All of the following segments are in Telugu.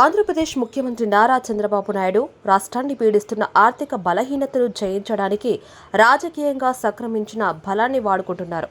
ఆంధ్రప్రదేశ్ ముఖ్యమంత్రి నారా చంద్రబాబు నాయుడు రాష్ట్రాన్ని పీడిస్తున్న ఆర్థిక బలహీనతను జయించడానికి రాజకీయంగా సక్రమించిన బలాన్ని వాడుకుంటున్నారు.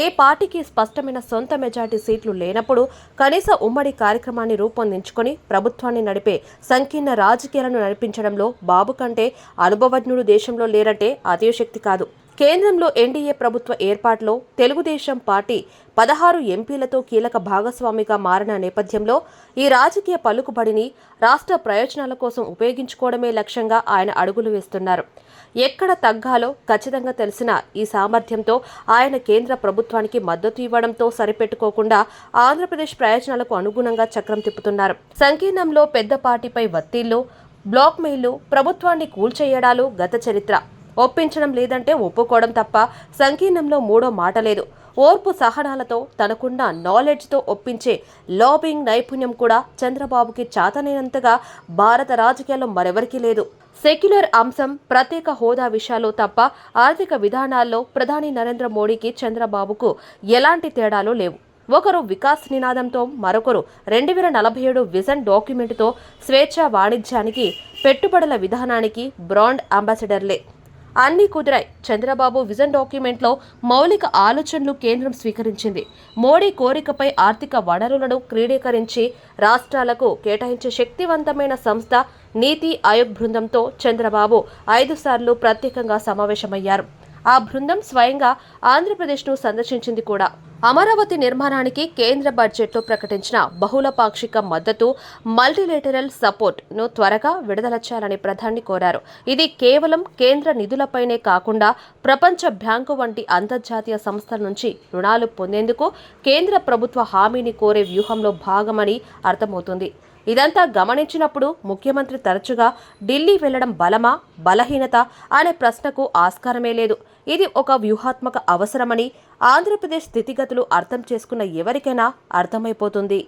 ఏ పార్టీకి స్పష్టమైన సొంత మెజార్టీ సీట్లు లేనప్పుడు కనీస ఉమ్మడి కార్యక్రమాన్ని రూపొందించుకొని ప్రభుత్వాన్ని నడిపే సంకీర్ణ రాజకీయాలను నడిపించడంలో బాబు కంటే అనుభవజ్ఞుడు దేశంలో లేరంటే అతిశక్తి కాదు. కేంద్రంలో ఎన్డీఏ ప్రభుత్వ ఏర్పాటులో తెలుగుదేశం పార్టీ పదహారు ఎంపీలతో కీలక భాగస్వామిగా మారిన నేపథ్యంలో ఈ రాజకీయ పలుకుబడిని రాష్ట్ర ప్రయోజనాల కోసం ఉపయోగించుకోవడమే లక్ష్యంగా ఆయన అడుగులు వేస్తున్నారు. ఎక్కడ తగ్గాలో ఖచ్చితంగా తెలిసిన ఈ సామర్థ్యంతో ఆయన కేంద్ర ప్రభుత్వానికి మద్దతు ఇవ్వడంతో సరిపెట్టుకోకుండా ఆంధ్రప్రదేశ్ ప్రయోజనాలకు అనుగుణంగా చక్రం తిప్పుతున్నారు. సంకీర్ణంలో పెద్ద పార్టీపై వత్తిళ్ళు బ్లాక్ మెయిల్లు ప్రభుత్వాన్ని కూల్చేయడాలు గత చరిత్ర. ఒప్పించడం లేదంటే ఒప్పుకోవడం తప్ప సంకీర్ణంలో మూడో మాట లేదు. ఓర్పు సహనాలతో తనకున్న నాలెడ్జ్తో ఒప్పించే లాబింగ్ నైపుణ్యం కూడా చంద్రబాబుకి చాతనైనంతగా భారత రాజకీయాల్లో మరెవరికీ లేదు. సెక్యులర్ అంశం ప్రత్యేక హోదా విషయాలు తప్ప ఆర్థిక విధానాల్లో ప్రధాని నరేంద్ర మోడీకి చంద్రబాబుకు ఎలాంటి తేడాలు లేవు. ఒకరు వికాస్ నినాదంతో మరొకరు రెండు వేల నలభై ఏడు విజన్ డాక్యుమెంట్తో స్వేచ్ఛ వాణిజ్యానికి పెట్టుబడుల విధానానికి బ్రాండ్ అంబాసిడర్లే. అన్నీ కుదిరాయి. చంద్రబాబు విజన్ డాక్యుమెంట్లో మౌలిక ఆలోచనలు కేంద్రం స్వీకరించింది. మోడీ కోరికపై ఆర్థిక వనరులను క్రీడీకరించి రాష్ట్రాలకు కేటాయించే శక్తివంతమైన సంస్థ నీతి ఆయోగ్ బృందంతో చంద్రబాబు ఐదు సార్లు ప్రత్యేకంగా సమావేశమయ్యారు. ఆ బృందం స్వయంగా ఆంధ్రప్రదేశ్ను సందర్శించింది కూడా. అమరావతి నిర్మాణానికి కేంద్ర బడ్జెట్లో ప్రకటించిన బహుళ పాక్షిక మద్దతు మల్టీలేటరల్ సపోర్ట్ను త్వరగా విడుదల చేయాలని ప్రధాని కోరారు. ఇది కేవలం కేంద్ర నిధులపైనే కాకుండా ప్రపంచ బ్యాంకు వంటి అంతర్జాతీయ సంస్థల నుంచి రుణాలు పొందేందుకు కేంద్ర ప్రభుత్వ హామీని కోరే వ్యూహంలో భాగమని అర్థమవుతుంది. ఇదంతా గమనించినప్పుడు ముఖ్యమంత్రి తరచుగా ఢిల్లీ వెళ్ళడం బలమా బలహీనత అనే ప్రశ్నకు ఆస్కారమే లేదు. ఇది ఒక వ్యూహాత్మక అవసరమని ఆంధ్రప్రదేశ్ స్థితిగతులు అర్థం చేసుకున్న ఎవరికైనా అర్థమైపోతుంది.